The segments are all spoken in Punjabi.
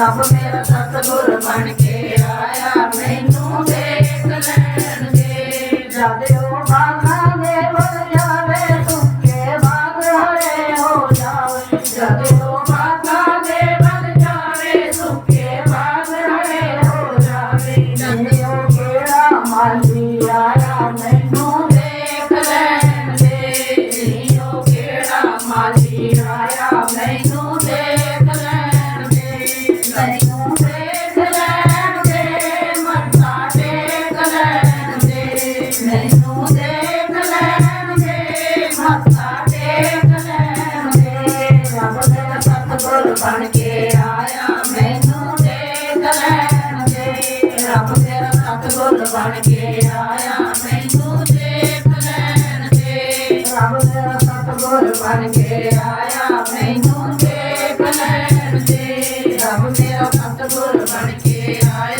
ਰੱਬ ਮੇਰਾ ਸਤਗੁਰ ਬਣ ਕੇ ਆਇਆ, ਮੈਨੂੰ ਦੇਖ ਲੈਣਗੇ ਜਦ ਉਹ ਬਾਗਾ ਦੇ ਵਰ ਜਾਵੇ ਸੁੱਕੇ ਬਾਗ ਹਰੇ ਹੋ ਜਾਵੇ, ਜਦ ਬਣ ਕੇ ਆਇਆ ਮੈਨੂੰ ਦੇਖ ਲੈਣ ਦੇ ਰੱਬ ਤੇਰਾ ਸਤਗੁਰ ਬਣ ਕੇ ਆਇਆ ਮੈਨੂੰ ਦੇਖ ਲੈਣ ਦੇ ਰੱਬ ਤੇਰਾ ਸਤਗੁਰ ਬਣ ਕੇ ਆਇਆ ਮੈਨੂੰ ਦੇਖ ਲੈਣ ਦੇ, ਰੱਬ ਤੇਰਾ ਸਤਗੁਰ ਬਣ ਕੇ ਆਇਆ।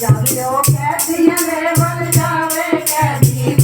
ਜਾਵੇ ਉਹ ਕਹਦੀ ਮੇਰੇ ਵੱਲ ਜਾਵੇ ਕਹਦੀ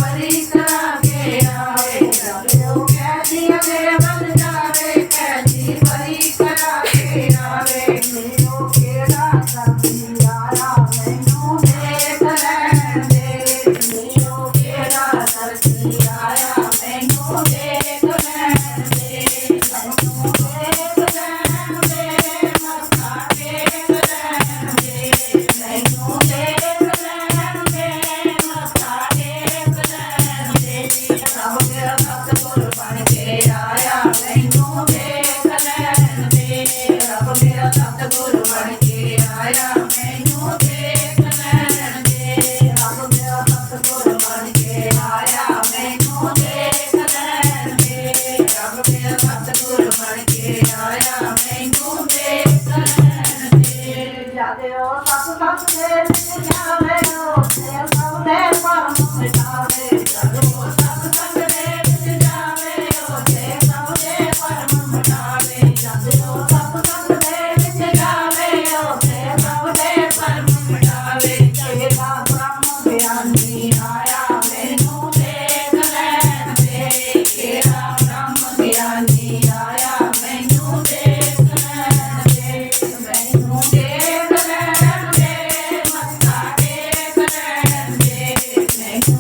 ਸਤਗੁਰ ਬਣ ਕੇ ਆਇਆ ਮੈਨੂੰ ਦੇਖ ਲੈਣ ਦੇ ਰੱਬ ਮੇਰਾ ਸਤਗੁਰ ਬਣ ਕੇ ਆਇਆ ਮੈਨੂੰ ਦੇਖ ਲੈਣ ਦੇ ਰੱਬ ਮੇਰਾ ਸਤਗੁਰ ਬਣ ਕੇ ਆਇਆ ਮੈਨੂੰ ਦੇਖ ਲੈਣ ਦੇ ਜਾਦੇ ਉਹ ਸਤ ਸਤ ਦੇ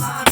line.